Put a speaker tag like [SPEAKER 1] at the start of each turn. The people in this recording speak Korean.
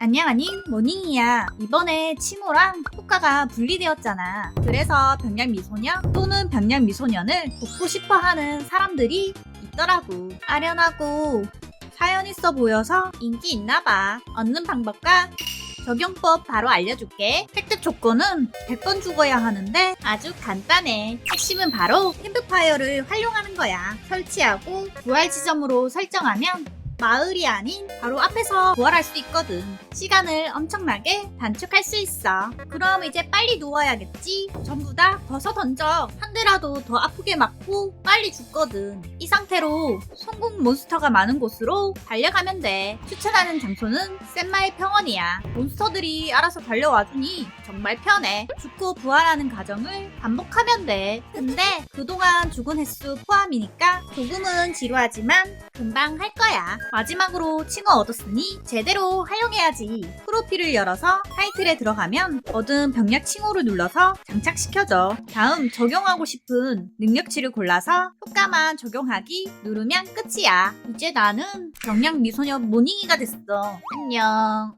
[SPEAKER 1] 안녕하니 모닝이야. 이번에 칭호랑 효과가 분리되었잖아. 그래서 병약 미소녀 또는 병약 미소년을 돕고 싶어 하는 사람들이 있더라고. 아련하고 사연 있어 보여서 인기 있나 봐. 얻는 방법과 적용법 바로 알려줄게. 획득 조건은 100번 죽어야 하는데 아주 간단해. 핵심은 바로 캠프파이어를 활용하는 거야. 설치하고 부활 지점으로 설정하면 마을이 아닌 바로 앞에서 부활할 수 있거든. 시간을 엄청나게 단축할 수 있어. 그럼 이제 빨리 누워야겠지? 전부 다 벗어 던져. 한 대라도 더 아프게 맞고 빨리 죽거든. 이 상태로 성공 몬스터가 많은 곳으로 달려가면 돼. 추천하는 장소는 센마의 평원이야. 몬스터들이 알아서 달려와주니 정말 편해. 죽고 부활하는 과정을 반복하면 돼. 근데 그동안 죽은 횟수 포함이니까 조금은 지루하지만 금방 할 거야. 마지막으로 칭호 얻었으니 제대로 활용해야지. 프로필을 열어서 타이틀에 들어가면 얻은 병약 칭호를 눌러서 장착시켜줘. 다음 적용하고 싶은 능력치를 골라서 효과만 적용하기 누르면 끝이야. 이제 나는 병약 미소녀 모닝이가 됐어. 안녕.